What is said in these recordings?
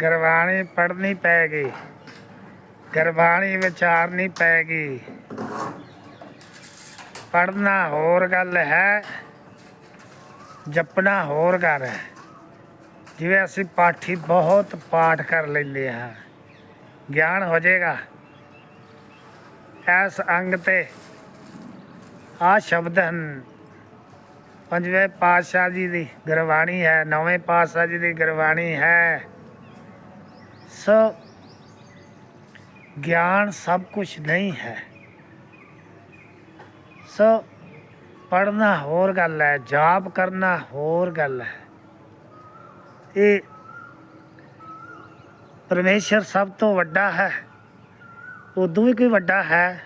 ਗੁਰਬਾਣੀ ਪੜ੍ਹਨੀ ਪੈਗੀ ਗੁਰਬਾਣੀ ਵਿਚਾਰਨੀ ਪੈਗੀ ਪੜ੍ਹਨਾ ਹੋਰ ਗੱਲ ਹੈ, ਜਪਣਾ ਹੋਰ ਗੱਲ ਹੈ। ਜਿਵੇਂ ਅਸੀਂ ਪਾਠੀ ਬਹੁਤ ਪਾਠ ਕਰ ਲੈਂਦੇ ਹਾਂ। ਗਿਆਨ ਹੋ ਜਾਏਗਾ। ਇਸ ਅੰਗ ਤੇ ਆ ਸ਼ਬਦ ਹਨ। ਪੰਜਵੇਂ ਪਾਤਸ਼ਾਹ ਜੀ ਦੀ ਗੁਰਬਾਣੀ ਹੈ, ਨੌਵੇਂ ਪਾਤਸ਼ਾਹ ਜੀ ਦੀ ਗੁਰਬਾਣੀ ਹੈ। ਸੋ ਗਿਆਨ ਸਭ ਕੁਝ ਨਹੀਂ ਹੈ। ਸੋ ਪੜਨਾ ਹੋਰ ਗੱਲ ਹੈ, ਜਾਪ ਕਰਨਾ ਹੋਰ ਗੱਲ ਹੈ। ਇਹ ਪਰਮੇਸ਼ਰ ਸਭ ਤੋਂ ਵੱਡਾ ਹੈ। ਉਦੋਂ ਵੀ ਕੋਈ ਵੱਡਾ ਹੈ?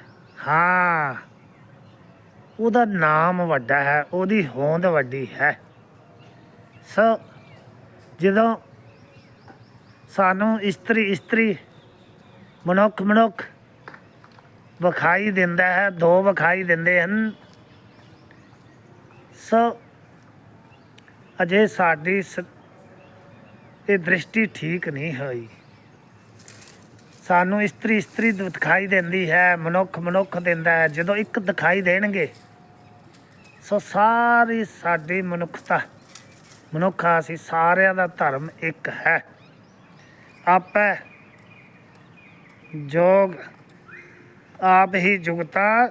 ਹਾਂ। ਉਹਦਾ ਨਾਮ ਵੱਡਾ ਹੈ, ਉਹਦੀ ਹੋਂਦ ਵੱਡੀ ਹੈ। ਸੋ ਜਦੋਂ ਸਾਨੂੰ ਇਸਤਰੀ ਇਸਤਰੀ ਮਨੁੱਖ ਮਨੁੱਖ ਵਿਖਾਈ ਦਿੰਦਾ ਹੈ, ਦੋ ਵਿਖਾਈ ਦਿੰਦੇ ਹਨ। ਸੋ ਅਜੇ ਸਾਡੀ ਸ- ਇਹ ਦ੍ਰਿਸ਼ਟੀ ਠੀਕ ਨਹੀਂ ਹੋਈ। ਸਾਨੂੰ ਇਸਤਰੀ ਇਸਤਰੀ ਦਿਖਾਈ ਦਿੰਦੀ ਹੈ, ਮਨੁੱਖ ਮਨੁੱਖ ਦਿੰਦਾ ਹੈ। ਜਦੋਂ ਇੱਕ ਦਿਖਾਈ ਦੇਣਗੇ, ਸੋ ਸਾਰੀ ਸਾਡੀ ਮਨੁੱਖਤਾ, ਮਨੁੱਖਾ ਅਸੀਂ ਸਾਰਿਆਂ ਦਾ ਧਰਮ ਇੱਕ ਹੈ। ਆਪੈ ਜੋਗ ਆਪ ਹੀ ਜੁਗਤਾ।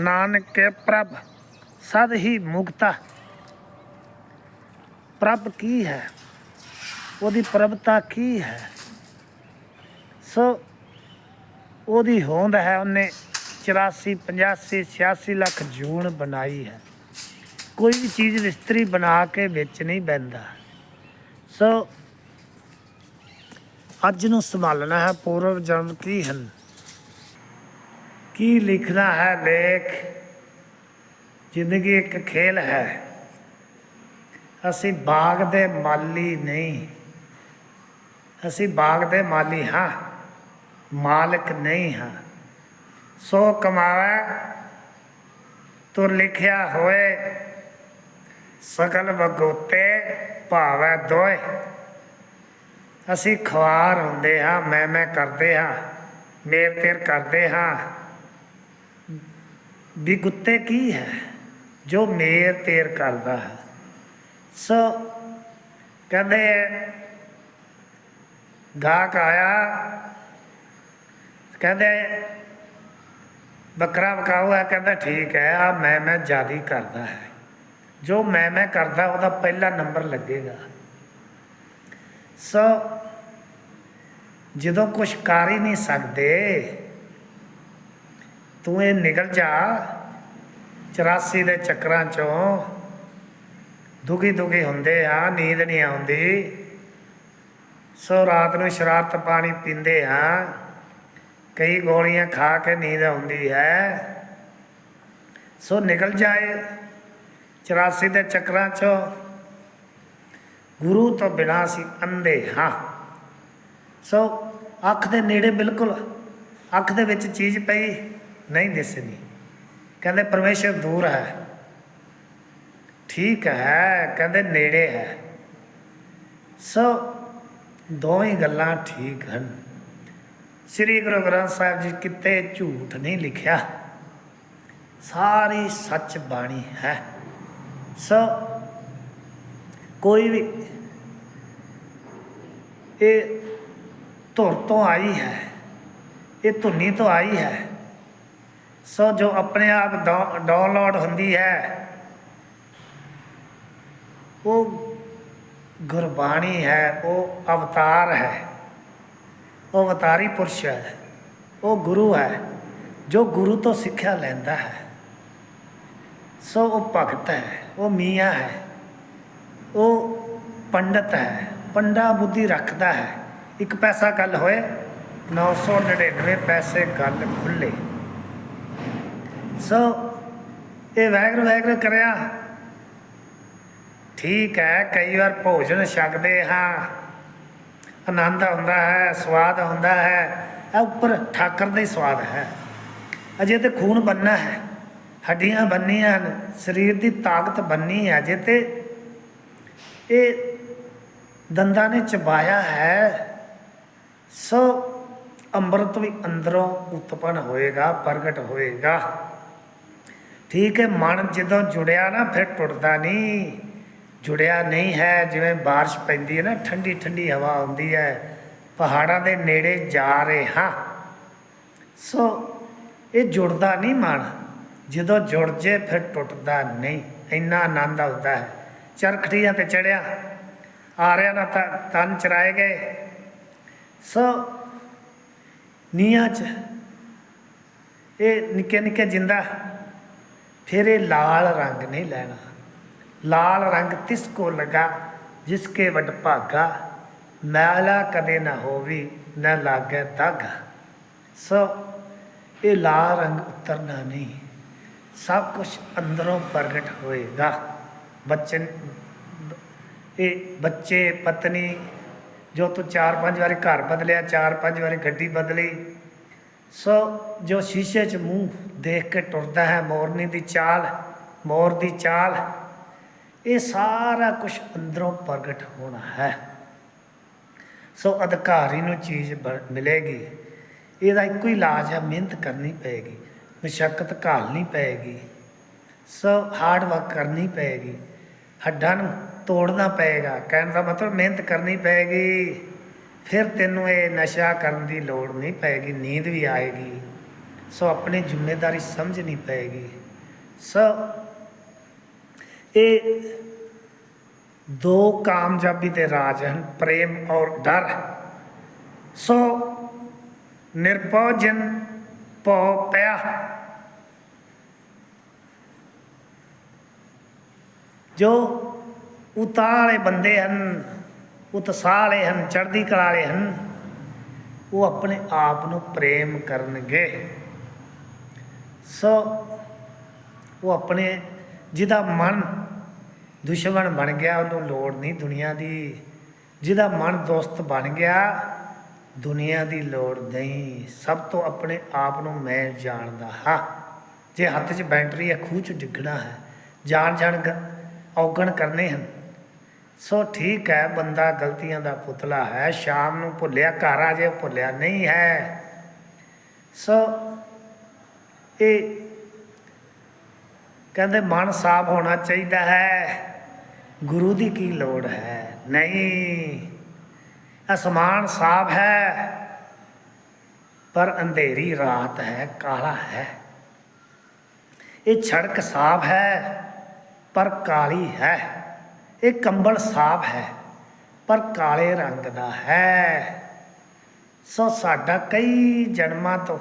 ਨਾਨਕ ਕੇ ਪ੍ਰਭ, ਸਦ ਹੀ ਮੁਕਤਾ। ਪ੍ਰਭ ਕੀ ਹੈ? ਉਹਦੀ ਪ੍ਰਭਤਾ ਕੀ ਹੈ? ਸੋ ਉਹਦੀ ਹੋਂਦ ਹੈ, ਉਹਨੇ 84 85 86 ਲੱਖ ਜੂਨ ਬਣਾਈ ਹੈ। ਕੋਈ ਵੀ ਚੀਜ਼ ਵਿਸਤਰੀ ਬਣਾ ਕੇ ਵਿੱਚ ਨਹੀਂ ਬੈਂਦਾ ਸੋ ਅੱਜ ਨੂੰ ਸੰਭਾਲਣਾ ਹੈ, ਪੂਰਵ ਜਨਮ ਕੀ ਹਨ? ਕੀ ਲਿਖਣਾ ਹੈ ਲੇਖ? ਜ਼ਿੰਦਗੀ ਇੱਕ ਖੇਲ ਹੈ। ਅਸੀਂ ਬਾਗ ਦੇ ਮਾਲੀ ਨਹੀਂ। ਅਸੀਂ ਬਾਗ ਦੇ ਮਾਲੀ ਹਾਂ, ਮਾਲਕ ਨਹੀਂ ਹਾਂ। ਸੋ ਕਮਾਵੇ, ਤੁਰ ਲਿਖਿਆ ਹੋਏ ਸਕਲ ਬਗੋਤੇ ਭਾਵੈ ਦੋਏ। ਅਸੀਂ ਖੁਆਰ ਹੁੰਦੇ ਹਾਂ, ਮੈਂ ਮੈਂ ਕਰਦੇ ਹਾਂ, ਮੇਰ ਤੇਰ ਕਰਦੇ ਹਾਂ। ਵੀ ਗੁੱਤੇ ਕੀ ਹੈ ਜੋ ਮੇਰ ਤੇਰ ਕਰਦਾ ਹੈ? ਸੋ ਕਹਿੰਦੇ ਗਾਹਕ ਆਇਆ, ਕਹਿੰਦੇ ਬੱਕਰਾ ਵਕਾਊ ਹੈ, ਕਹਿੰਦਾ ਠੀਕ ਹੈ ਆ ਮੈਂ ਮੈਂ ਜਾਦੀ ਕਰਦਾ ਹੈ। ਜੋ ਮੈਂ ਮੈਂ ਕਰਦਾ, ਉਹਦਾ ਪਹਿਲਾ ਨੰਬਰ ਲੱਗੇਗਾ। ਸੋ ਜਦੋਂ ਕੁਝ ਕਰ ਹੀ ਨਹੀਂ ਸਕਦੇ, ਤੂੰ ਇਹ ਨਿਕਲ ਜਾ 84 ਦੇ ਚੱਕਰਾਂ ਚੋਂ। ਦੁਖੀ ਦੁਖੀ ਹੁੰਦੇ ਆ, ਨੀਂਦ ਨਹੀਂ ਆਉਂਦੀ। ਸੋ ਰਾਤ ਨੂੰ ਸ਼ਰਾਰਤ ਪਾਣੀ ਪੀਂਦੇ ਆ। ਕਈ ਗੋਲੀਆਂ ਖਾ ਕੇ ਨੀਂਦ ਆਉਂਦੀ ਹੈ। ਸੋ ਨਿਕਲ ਜਾਏ 84 ਦੇ ਚੱਕਰਾਂ ਚੋਂ। ਗੁਰੂ ਤੋਂ ਬਿਨਾਂ ਅਸੀਂ ਅੰਧੇ ਹਾਂ। ਸੋ ਅੱਖ ਦੇ ਨੇੜੇ ਬਿਲਕੁਲ ਅੱਖ ਦੇ ਵਿੱਚ ਚੀਜ਼ ਪਈ, ਨਹੀਂ ਦਿਸਦੀ। ਕਹਿੰਦੇ ਪਰਮੇਸ਼ਰ ਦੂਰ ਹੈ। ਠੀਕ ਹੈ, ਕਹਿੰਦੇ ਨੇੜੇ ਹੈ। ਸੋ ਦੋਵੇਂ ਗੱਲਾਂ ਠੀਕ ਹਨ। ਸ੍ਰੀ ਗੁਰੂ ਗ੍ਰੰਥ ਸਾਹਿਬ ਜੀ ਕਿਤੇ ਝੂਠ ਨਹੀਂ ਲਿਖਿਆ। ਸਾਰੀ ਸੱਚ ਬਾਣੀ ਹੈ। ਸੋ ਕੋਈ ਵੀ ਇਹ ਧੁਰ ਤੋਂ ਆਈ ਹੈ। ਇਹ ਧੁਨੀ ਤੋਂ ਆਈ ਹੈ। ਸੋ ਜੋ ਆਪਣੇ ਆਪ ਡਾਊ- ਡਾਊਨਲੋਡ ਹੁੰਦੀ ਹੈ, ਉਹ ਗੁਰਬਾਣੀ ਹੈ, ਉਹ ਅਵਤਾਰ ਹੈ। ਉਹ ਅਵਤਾਰੀ ਪੁਰਸ਼ ਹੈ। ਉਹ ਗੁਰੂ ਹੈ, ਜੋ ਗੁਰੂ ਤੋਂ ਸਿੱਖਿਆ ਲੈਂਦਾ ਹੈ। ਸੋ ਉਹ ਭਗਤ ਹੈ, ਉਹ ਮੀਆਂ ਹੈ। ਉਹ ਪੰਡਤ ਹੈ, ਪੰਡਾ ਬੁੱਧੀ ਰੱਖਦਾ ਹੈ। ਇੱਕ ਪੈਸਾ ਗੱਲ ਹੋਏ 999 ਪੈਸੇ ਗੱਲ ਖੁੱਲੇ। ਸੋ ਇਹ ਵੈਗਰ ਵੈਗਰ ਕਰਿਆ। ਠੀਕ ਹੈ, ਕਈ ਵਾਰ ਭੋਜਨ ਛਕਦੇ ਹਾਂ। ਆਨੰਦ ਆਉਂਦਾ ਹੈ, ਸਵਾਦ ਆਉਂਦਾ ਹੈ। ਇਹ ਉੱਪਰ ਠਾਕਰ ਦਾ ਹੀ ਸਵਾਦ ਹੈ। ਅਜੇ ਤੇ ਖੂਨ ਬੰਨਾ ਹੈ। ਹੱਡੀਆਂ ਬੰਨੀਆਂ ਹਨ, ਸਰੀਰ ਦੀ ਤਾਕਤ ਬੰਨੀ ਹੈ ਅਜੇ ਤੇ। ਇਹ ਦੰਦਾਂ ਨੇ ਚਬਾਇਆ ਹੈ। ਸੋ ਅੰਮ੍ਰਿਤ ਵੀ ਅੰਦਰੋਂ ਉਤਪਨ ਹੋਏਗਾ, ਪ੍ਰਗਟ ਹੋਏਗਾ। ਠੀਕ ਹੈ, ਮਨ ਜਦੋਂ ਜੁੜਿਆ ਨਾ, ਫਿਰ ਟੁੱਟਦਾ ਨਹੀਂ। ਜੁੜਿਆ ਨਹੀਂ ਹੈ, ਜਿਵੇਂ ਬਾਰਿਸ਼ ਪੈਂਦੀ ਹੈ ਨਾ, ਠੰਡੀ ਠੰਡੀ ਹਵਾ ਆਉਂਦੀ ਹੈ, ਪਹਾੜਾਂ ਦੇ ਨੇੜੇ ਜਾ ਰਹੇ ਹਾਂ। ਸੋ ਇਹ ਜੁੜਦਾ ਨਹੀਂ ਮਨ। ਜਦੋਂ ਜੁੜ ਜੇ, ਫਿਰ ਟੁੱਟਦਾ ਨਹੀਂ। ਇੰਨਾ ਆਨੰਦ ਆਉਂਦਾ ਹੈ। ਚਰਖੜੀਆਂ ਤੇ ਚੜਿਆ ਆਰਿਆਂ ਨਾਲ ਤਾਂ ਤਨ ਚਰਾਏ ਗਏ। ਸੋ ਨੀਹਾਂ 'ਚ ਇਹ ਨਿੱਕੇ ਨਿੱਕੇ ਜਿੰਦਾ ਫਿਰ ਇਹ ਲਾਲ ਰੰਗ ਨਹੀਂ ਲੈਣਾ। ਲਾਲ ਰੰਗ ਤਿਸ ਕੋ ਲਗਾ, ਜਿਸ ਕੇ ਵਡ ਭਾਗਾ। ਮੈਲਾ ਕਦੇ ਨਾ ਹੋਵੀ, ਨਾ ਲਾਗੇ ਦਾਗਾ ਸੋ ਇਹ ਲਾਲ ਰੰਗ ਉਤਰਨਾ ਨਹੀਂ। ਸਭ ਕੁਝ ਅੰਦਰੋਂ ਪ੍ਰਗਟ ਹੋਏਗਾ। ਬੱਚੇ ਇਹ ਬੱਚੇ, ਪਤਨੀ ਜੋ ਤੂੰ ਚਾਰ ਪੰਜ ਵਾਰੀ ਘਰ ਬਦਲਿਆ, ਚਾਰ ਪੰਜ ਵਾਰੀ ਗੱਡੀ ਬਦਲੀ, ਸੋ ਜੋ ਸ਼ੀਸ਼ੇ 'ਚ ਮੂੰਹ ਦੇਖ ਕੇ ਟੁਰਦਾ ਹੈ, ਮੋਰਨੀ ਦੀ ਚਾਲ, ਮੋਰ ਦੀ ਚਾਲ, ਇਹ ਸਾਰਾ ਕੁਝ ਅੰਦਰੋਂ ਪ੍ਰਗਟ ਹੋਣਾ ਹੈ। ਸੋ ਅਧਿਕਾਰੀ ਨੂੰ ਚੀਜ਼ ਬ- ਮਿਲੇਗੀ, ਇਹਦਾ ਇੱਕੋ ਹੀ ਇਲਾਜ ਹੈ, ਮਿਹਨਤ ਕਰਨੀ ਪਏਗੀ, ਮਸ਼ੱਕਤ ਘਾਲਣੀ ਪਏਗੀ, ਸੋ ਹਾਰਡ ਵਰਕ ਕਰਨੀ ਪਏਗੀ, ਹੱਡਾਂ ਨੂੰ ਤੋੜਨਾ ਪਏਗਾ। ਕਹਿਣ ਦਾ ਮਤਲਬ ਮਿਹਨਤ ਕਰਨੀ ਪਏਗੀ। ਫਿਰ ਤੈਨੂੰ ਇਹ ਨਸ਼ਾ ਕਰਨ ਦੀ ਲੋੜ ਨਹੀਂ ਪਏਗੀ, ਨੀਂਦ ਵੀ ਆਏਗੀ। ਸੋ ਆਪਣੀ ਜ਼ਿੰਮੇਵਾਰੀ ਸਮਝਣੀ ਪਏਗੀ। ਸੋ ਇਹ ਦੋ ਕਾਮਯਾਬੀ ਦੇ ਰਾਜ ਹਨ, ਪ੍ਰੇਮ ਔਰ ਡਰ। ਸੋ ਨਿਰਭਉ ਜਨ ਪਉ ਪਿਆ। ਜੋ ਉਤਾਹ ਵਾਲੇ ਬੰਦੇ ਹਨ, ਉਤਸ਼ਾਹ ਵਾਲੇ ਹਨ, ਚੜ੍ਹਦੀ ਕਲਾ ਵਾਲੇ ਹਨ, ਉਹ ਆਪਣੇ ਆਪ ਨੂੰ ਪ੍ਰੇਮ ਕਰਨਗੇ। ਸੋ ਉਹ ਆਪਣੇ ਜਿਹਦਾ ਮਨ ਦੁਸ਼ਮਣ ਬਣ ਗਿਆ, ਉਹਨੂੰ ਲੋੜ ਨਹੀਂ ਦੁਨੀਆ ਦੀ। ਜਿਹਦਾ ਮਨ ਦੋਸਤ ਬਣ ਗਿਆ, ਦੁਨੀਆ ਦੀ ਲੋੜ ਨਹੀਂ। ਸਭ ਤੋਂ ਆਪਣੇ ਆਪ ਨੂੰ ਮੈਂ ਜਾਣਦਾ ਹਾਂ। ਜੇ ਹੱਥ 'ਚ ਬੈਟਰੀ ਹੈ, ਖੂਹ 'ਚ ਡਿੱਗਣਾ ਹੈ ਜਾਣ ਜਾਣ ਗ- ਔਗਣ ਕਰਨੇ ਹਨ। ਸੋ ਠੀਕ ਹੈ, ਬੰਦਾ ਗਲਤੀਆਂ ਦਾ ਪੁਤਲਾ ਹੈ, ਸ਼ਾਮ ਨੂੰ ਭੁੱਲਿਆ, ਘਰ ਆ ਜੇ, ਭੁੱਲਿਆ ਨਹੀਂ ਹੈ। ਸੋ ਇਹ ਕਹਿੰਦੇ ਮਨ ਸਾਫ਼ ਹੋਣਾ ਚਾਹੀਦਾ ਹੈ। ਗੁਰੂ ਦੀ ਕੀ ਲੋੜ ਹੈ? ਨਹੀਂ। ਅਸਮਾਨ ਸਾਫ਼ ਹੈ, ਪਰ ਅੰਧੇਰੀ ਰਾਤ ਹੈ, ਕਾਲਾ ਹੈ। ਇਹ ਸੜਕ ਸਾਫ਼ ਹੈ, ਪਰ ਕਾਲੀ ਹੈ। ਇਹ ਕੰਬਲ ਸਾਫ਼ ਹੈ, ਪਰ ਕਾਲੇ ਰੰਗ ਦਾ ਹੈ। ਸੋ ਸਾਡਾ ਕਈ ਜਨਮਾਂ ਤੋਂ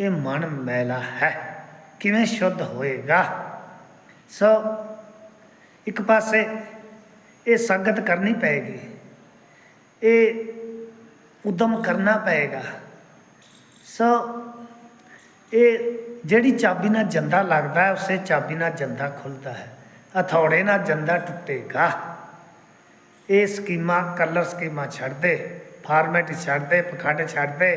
ਇਹ ਮਨ ਮੈਲਾ ਹੈ। ਕਿਵੇਂ ਸ਼ੁੱਧ ਹੋਏਗਾ? ਸੋ ਇੱਕ ਪਾਸੇ ਇਹ ਸੰਗਤ ਕਰਨੀ ਪਏਗੀ। ਇਹ ਉਦਮ ਕਰਨਾ ਪਏਗਾ। ਸੋ ਇਹ ਜਿਹੜੀ ਚਾਬੀ ਨਾਲ ਜੰਦਾ ਲੱਗਦਾ ਹੈ, ਉਸੇ ਚਾਬੀ ਨਾਲ ਜੰਦਾ ਖੁੱਲਦਾ ਹੈ। ਹਥੌੜੇ ਨਾਲ ਜੰਦਾ ਟੁੱਟੇਗਾ। ਇਹ ਸਕੀਮਾਂ ਕਲਰ ਸਕੀਮਾਂ ਛੱਡ ਦੇ ਫਾਰਮੈਟ ਛੱਡ ਦੇ ਪਖੰਡ ਛੱਡ ਦੇ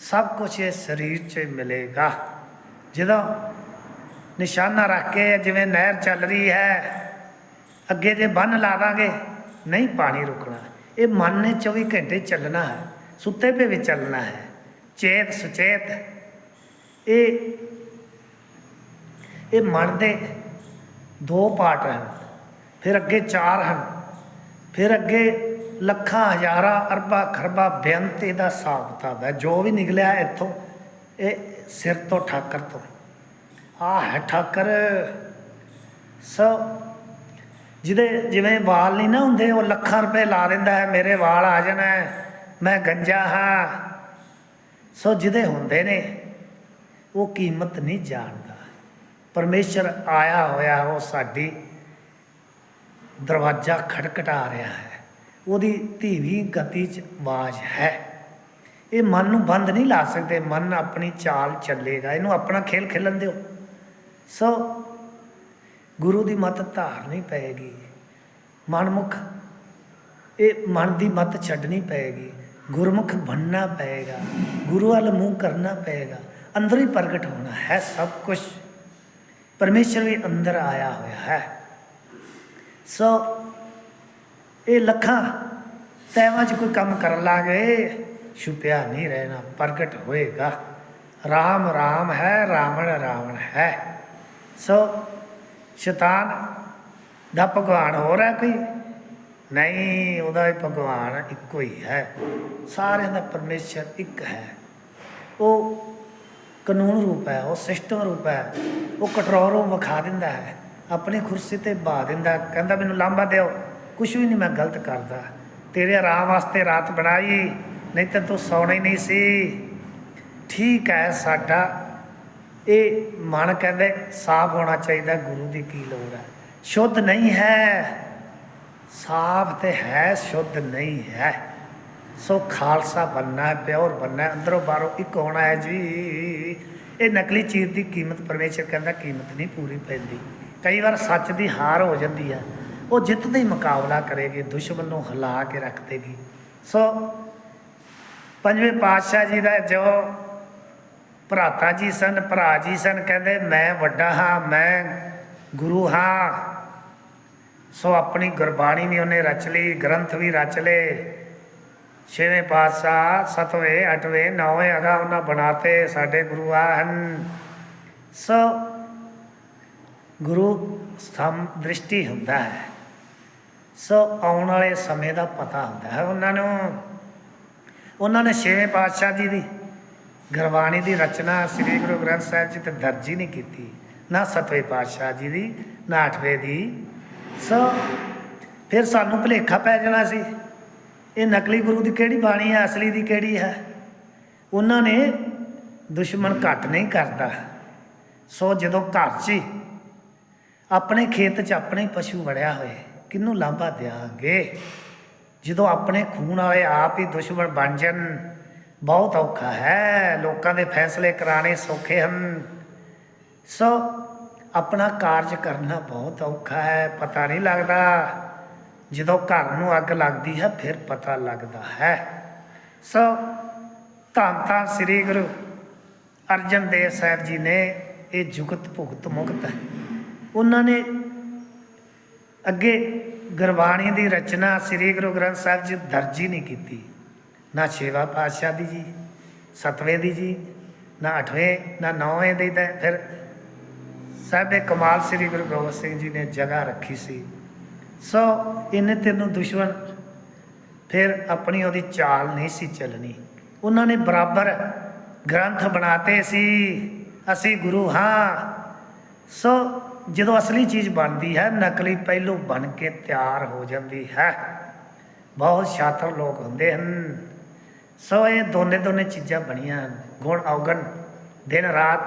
ਸਭ ਕੁਝ ਇਹ ਸਰੀਰ 'ਚ ਮਿਲੇਗਾ। ਜਦੋਂ ਨਿਸ਼ਾਨਾ ਰੱਖ ਕੇ ਜਿਵੇਂ ਨਹਿਰ ਚੱਲ ਰਹੀ ਹੈ, ਅੱਗੇ ਜੇ ਬੰਨ ਲਾ ਦਾਂਗੇ, ਨਹੀਂ ਪਾਣੀ ਰੁਕਣਾ। ਇਹ ਮਨ ਨੇ 24 ਘੰਟੇ ਚੱਲਣਾ ਹੈ, ਸੁੱਤੇ ਪੇ ਵੀ ਚੱਲਣਾ ਹੈ। ਚੇਤ ਸੁਚੇਤ। ਇਹ ਇਹ ਮਨ ਦੇ ਦੋ ਪਾਰਟ ਹਨ, ਫਿਰ ਅੱਗੇ ਚਾਰ ਹਨ, ਫਿਰ ਅੱਗੇ ਲੱਖਾਂ, ਹਜ਼ਾਰਾਂ ਅਰਬਾਂ, ਖਰਬਾਂ, ਬੇਅੰਤ ਇਹਦਾ ਹਿਸਾਬ ਕਿਤਾਬ ਹੈ। ਜੋ ਵੀ ਨਿਕਲਿਆ ਇੱਥੋਂ, ਇਹ ਸਿਰ ਤੋਂ ਠਾਕਰ ਤੋਂ। ਆ ਹੈ ਠਾਕਰ। ਸੋ ਜਿਹਦੇ ਜਿਵੇਂ ਵਾਲ ਨਹੀਂ ਨਾ ਹੁੰਦੇ, ਉਹ ਲੱਖਾਂ ਰੁਪਏ ਲਾ ਦਿੰਦਾ ਹੈ, ਮੇਰੇ ਵਾਲ ਆ ਜਾਣਾ ਮੈਂ ਗੰਜਾ ਹਾਂ। ਸੋ ਜਿਹਦੇ ਹੁੰਦੇ ਨੇ, ਉਹ ਕੀਮਤ ਨਹੀਂ ਜਾਣਦਾ। ਪਰਮੇਸ਼ਰ ਆਇਆ ਹੋਇਆ, ਉਹ ਸਾਡੀ ਦਰਵਾਜ਼ਾ ਖੜਕਟਾ ਰਿਹਾ ਹੈ। ਉਹਦੀ ਧੀਵੀ ਗਤੀ 'ਚ ਆਵਾਜ਼ ਹੈ। ਇਹ ਮਨ ਨੂੰ ਬੰਦ ਨਹੀਂ ਲਾ ਸਕਦੇ, ਮਨ ਆਪਣੀ ਚਾਲ ਚੱਲੇਗਾ। ਇਹਨੂੰ ਆਪਣਾ ਖੇਲ ਖੇਲਣ ਦਿਓ। ਸੋ ਗੁਰੂ ਦੀ ਮੱਤ ਧਾਰਨੀ ਪਏਗੀ। ਮਨਮੁਖ, ਇਹ ਮਨ ਦੀ ਮੱਤ ਛੱਡਣੀ ਪਏਗੀ। ਗੁਰਮੁਖ ਬਣਨਾ ਪਏਗਾ। ਗੁਰੂ ਵੱਲ ਮੂੰਹ ਕਰਨਾ ਪਏਗਾ। ਅੰਦਰ ਹੀ ਪ੍ਰਗਟ ਹੋਣਾ ਹੈ ਸਭ ਕੁਝ ਪਰਮੇਸ਼ਰ ਵੀ ਅੰਦਰ ਆਇਆ ਹੋਇਆ ਹੈ। ਸੋ ਇਹ ਲੱਖਾਂ ਤੈਵਾਂ 'ਚ ਕੋਈ ਕੰਮ ਕਰਨ ਲਾਗੇ। ਛੁਪਿਆ ਨਹੀਂ ਰਹਿਣਾ, ਪ੍ਰਗਟ ਹੋਏਗਾ। ਰਾਮ ਰਾਮ ਹੈ, ਰਾਵਣ ਰਾਵਣ ਹੈ। ਸੋ ਸ਼ੈਤਾਨ ਦਾ ਭਗਵਾਨ ਹੋ ਰਿਹਾ ਕੋਈ? ਨਹੀਂ, ਉਹਦਾ ਹੀ ਭਗਵਾਨ ਇੱਕੋ ਹੀ ਹੈ। ਸਾਰਿਆਂ ਦਾ ਪਰਮੇਸ਼ਰ ਇੱਕ ਹੈ। ਉਹ ਕਾਨੂੰਨ ਰੂਪ ਹੈ, ਉਹ ਸਿਸਟਮ ਰੂਪ ਹੈ, ਉਹ ਕੰਟਰੋਲ ਵਿਖਾ ਦਿੰਦਾ ਹੈ, ਆਪਣੀ ਕੁਰਸੀ ਤੇ ਬਾ ਦਿੰਦਾ, ਕਹਿੰਦਾ ਮੈਨੂੰ ਲਾਂਭਾ ਦਿਓ ਕੁਝ ਵੀ ਨਹੀਂ ਮੈਂ ਗਲਤ ਕਰਦਾ, ਤੇਰੇ ਆਰਾਮ ਵਾਸਤੇ ਰਾਤ ਬਣਾਈ, ਨਹੀਂ ਤਾਂ ਤੂੰ ਸੌਣਾ ਹੀ ਨਹੀਂ ਸੀ। ਠੀਕ ਹੈ ਸਾਡਾ, ਇਹ ਮਨ ਕਹਿੰਦੇ ਸਾਫ਼ ਹੋਣਾ ਚਾਹੀਦਾ, ਗੁਰੂ ਦੀ ਕੀ ਲੋੜ ਹੈ। ਸ਼ੁੱਧ ਨਹੀਂ ਹੈ, ਸਾਫ਼ ਤੇ ਹੈ, ਸ਼ੁੱਧ ਨਹੀਂ ਹੈ। ਸੋ ਖਾਲਸਾ ਬੰਨਾ ਹੈ, ਪਿਓਰ ਬੰਨਾ ਹੈ, ਅੰਦਰੋਂ ਬਾਹਰੋਂ ਇੱਕ ਹੋਣਾ ਹੈ ਜੀ। ਇਹ ਨਕਲੀ ਚੀਜ਼ ਦੀ ਕੀਮਤ ਪਰਮੇਸ਼ਰ ਕਹਿੰਦਾ ਕੀਮਤ ਨਹੀਂ ਪੂਰੀ ਪੈਂਦੀ। ਕਈ ਵਾਰ ਸੱਚ ਦੀ ਹਾਰ ਹੋ ਜਾਂਦੀ ਹੈ। ਉਹ ਜਿੱਤ ਦਾ ਹੀ ਮੁਕਾਬਲਾ ਕਰੇਗੀ, ਦੁਸ਼ਮਣ ਨੂੰ ਹਿਲਾ ਕੇ ਰੱਖ ਦੇਗੀ। ਸੋ ਪੰਜਵੇਂ ਪਾਤਸ਼ਾਹ ਜੀ ਦਾ ਜੋ ਭਰਾਤਾ ਜੀ ਸਨ, ਭਰਾ ਜੀ ਸਨ, ਕਹਿੰਦੇ, ਮੈਂ ਵੱਡਾ ਹਾਂ, ਮੈਂ ਗੁਰੂ ਹਾਂ। ਸੋ ਆਪਣੀ ਗੁਰਬਾਣੀ ਵੀ ਉਹਨੇ ਰਚ ਲਈ, ਗ੍ਰੰਥ ਵੀ ਰਚ ਲਏ। ਛੇਵੇਂ ਪਾਤਸ਼ਾਹ, ਸਤਵੇਂ, ਅੱਠਵੇਂ, ਨੌਵੇਂ ਅਗਾ ਉਹਨਾਂ ਬਣਾਤੇ ਸਾਡੇ ਗੁਰੂ ਆ ਹਨ ਸੋ ਗੁਰੂ ਸਮ ਦ੍ਰਿਸ਼ਟੀ ਹੁੰਦਾ ਹੈ। ਸੋ ਆਉਣ ਵਾਲੇ ਸਮੇਂ ਦਾ ਪਤਾ ਹੁੰਦਾ ਹੈ ਉਹਨਾਂ ਨੂੰ। ਉਹਨਾਂ ਨੇ ਛੇਵੇਂ ਪਾਤਸ਼ਾਹ ਜੀ ਦੀ ਗੁਰਬਾਣੀ ਦੀ ਰਚਨਾ ਸ੍ਰੀ ਗੁਰੂ ਗ੍ਰੰਥ ਸਾਹਿਬ ਜੀ ਤੇ ਦਰਜ ਹੀ ਨਹੀਂ ਕੀਤੀ। ਨਾ ਸਤਵੇਂ ਪਾਤਸ਼ਾਹ ਜੀ ਦੀ, ਨਾ ਅੱਠਵੇਂ ਦੀ। ਸੋ ਫਿਰ ਸਾਨੂੰ ਭੁਲੇਖਾ ਪੈ ਜਾਣਾ ਸੀ। ਇਹ ਨਕਲੀ ਗੁਰੂ ਦੀ ਕਿਹੜੀ ਬਾਣੀ ਹੈ, ਅਸਲੀ ਦੀ ਕਿਹੜੀ ਹੈ? ਉਹਨਾਂ ਨੇ ਦੁਸ਼ਮਣ ਘੱਟ ਨਹੀਂ ਕਰਦਾ। ਸੋ ਜਦੋਂ ਘਰ 'ਚ ਹੀ ਆਪਣੇ ਖੇਤ 'ਚ ਆਪਣੇ ਪਸ਼ੂ ਵੜਿਆ ਹੋਏ, ਕਿਹਨੂੰ ਲਾਂਭਾ ਦਿਆਂਗੇ? ਜਦੋਂ ਆਪਣੇ ਖੂਨ ਵਾਲੇ ਆਪ ਹੀ ਦੁਸ਼ਮਣ ਬਣ ਜਾਣ, ਬਹੁਤ ਔਖਾ ਹੈ। ਲੋਕਾਂ ਦੇ ਫੈਸਲੇ ਕਰਾਣੇ ਸੌਖੇ ਹਨ। ਸੋ ਆਪਣਾ ਕਾਰਜ ਕਰਨਾ ਬਹੁਤ ਔਖਾ ਹੈ, ਪਤਾ ਨਹੀਂ ਲੱਗਦਾ। ਜਦੋਂ ਘਰ ਨੂੰ ਅੱਗ ਲੱਗਦੀ ਹੈ, ਫਿਰ ਪਤਾ ਲੱਗਦਾ ਹੈ। ਸੋ ਧੰਨ ਧੰਨ ਸ੍ਰੀ ਗੁਰੂ ਅਰਜਨ ਦੇਵ ਸਾਹਿਬ ਜੀ ਨੇ ਇਹ ਜੁਗਤ ਭੁਗਤ ਮੁਕਤ ਉਹਨਾਂ ਨੇ ਅੱਗੇ ਗੁਰਬਾਣੀ ਦੀ ਰਚਨਾ ਸ੍ਰੀ ਗੁਰੂ ਗ੍ਰੰਥ ਸਾਹਿਬ ਜੀ ਦਰਜੀ ਨਹੀਂ ਕੀਤੀ। ਨਾ ਛੇਵਾ ਪਾਤਸ਼ਾਹ ਦੀ ਜੀ, ਸਤਵੇਂ ਦੀ ਜੀ, ਨਾ ਅੱਠਵੇਂ, ਨਾ ਨੌਵੇਂ ਦੀ ਤਾਂ ਫਿਰ ਸਾਹਿਬੇ ਕਮਾਲ ਸ੍ਰੀ ਗੁਰੂ ਗੋਬਿੰਦ ਸਿੰਘ ਜੀ ਨੇ ਜਗ੍ਹਾ ਰੱਖੀ ਸੀ। ਸੋ ਇਹਨੇ ਤੈਨੂੰ ਦੁਸ਼ਮਣ, ਫਿਰ ਆਪਣੀ ਉਹਦੀ ਚਾਲ ਨਹੀਂ ਸੀ ਚੱਲਣੀ। ਉਹਨਾਂ ਨੇ ਬਰਾਬਰ ਗ੍ਰੰਥ ਬਣਾਤੇ ਸੀ, ਅਸੀਂ ਗੁਰੂ ਹਾਂ। ਸੋ ਜਦੋਂ ਅਸਲੀ ਚੀਜ਼ ਬਣਦੀ ਹੈ, ਨਕਲੀ ਪਹਿਲੂ ਬਣ ਕੇ ਤਿਆਰ ਹੋ ਜਾਂਦੀ ਹੈ। ਬਹੁਤ ਸ਼ਾਤਰ ਲੋਕ ਹੁੰਦੇ ਹਨ। ਸੋ ਇਹ ਦੋਨੇ ਦੋਨੇ ਚੀਜ਼ਾਂ ਬਣੀਆਂ ਹਨ। ਗੁਣ ਔਗਣ, ਦਿਨ ਰਾਤ,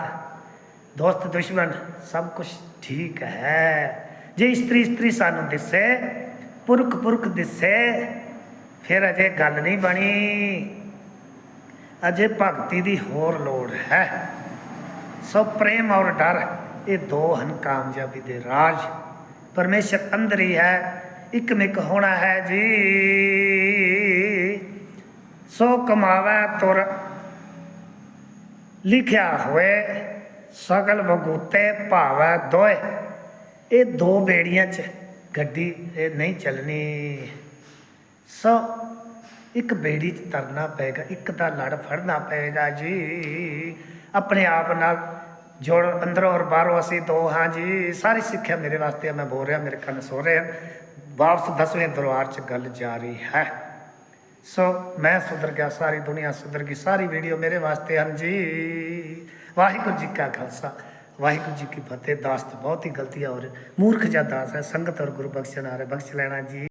ਦੋਸਤ ਦੁਸ਼ਮਣ, ਸਭ ਕੁਝ ਠੀਕ ਹੈ। ਜੇ ਇਸਤਰੀ ਇਸਤਰੀ ਸਾਨੂੰ ਦਿਸੇ, ਪੁਰਖ ਪੁਰਖ ਦਿਸੇ, ਫਿਰ ਅਜੇ ਗੱਲ ਨਹੀਂ ਬਣੀ। ਅਜੇ ਭਗਤੀ ਦੀ ਹੋਰ ਲੋੜ ਹੈ। ਸੋ ਪ੍ਰੇਮ ਔਰ ਡਰ, ਇਹ ਦੋ ਹਨ ਕਾਮਯਾਬੀ ਦੇ ਰਾਜ। ਪਰਮੇਸ਼ਰ ਅੰਦਰ ਹੀ ਹੈ ਇੱਕ ਮਿਕ ਹੋਣਾ ਹੈ ਜੀ। ਸੋ ਕਮਾਵੇ ਤੁਰ, ਲਿਖਿਆ ਹੋਏ, ਸਗਲ ਵਗੂਤੇ ਭਾਵੈ ਦੋਏ। ਇਹ ਦੋ ਬੇੜੀਆਂ 'ਚ ਗੱਡੀ ਇਹ ਨਹੀਂ ਚੱਲਣੀ। ਸੋ ਇੱਕ ਬੇੜੀ 'ਚ ਤਰਨਾ ਪਏਗਾ, ਇੱਕ ਦਾ ਲੜ ਫੜਨਾ ਪਏਗਾ ਜੀ। ਆਪਣੇ ਆਪ ਨਾਲ ਜੋੜ ਅੰਦਰੋਂ ਔਰ ਬਾਹਰੋਂ ਅਸੀਂ ਦੋ ਹਾਂ ਜੀ। ਸਾਰੀ ਸਿੱਖਿਆ ਮੇਰੇ ਵਾਸਤੇ ਮੈਂ ਬੋਲ ਰਿਹਾ, ਮੇਰੇ ਕੰਨ ਸੋ ਰਹੇ ਹਨ ਵਾਪਸ ਦਸਵੇਂ ਦਰਬਾਰ 'ਚ ਗੱਲ ਜਾਰੀ ਹੈ। ਸੋ ਮੈਂ ਸੁਧਰ ਗਿਆ, ਸਾਰੀ ਦੁਨੀਆ ਸੁਧਰ ਗਈ, ਸਾਰੀ ਵੀਡੀਓ ਮੇਰੇ ਵਾਸਤੇ ਹਨ ਜੀ। ਵਾਹਿਗੁਰੂ ਜੀ ਕਾ ਖਾਲਸਾ। ਵਾਹਿਗੁਰੂ ਜੀ ਕੀ ਫਤਿਹ। ਦਾਸਤ ਬਹੁਤ ਹੀ ਗਲਤੀਆਂ ਔਰ ਮੂਰਖ ਜਿਹਾ ਦਾਸ ਹੈ, ਸੰਗਤ ਔਰ ਗੁਰੂ ਬਖਸ਼ਣ ਆ ਬਖਸ਼ ਲੈਣਾ ਜੀ।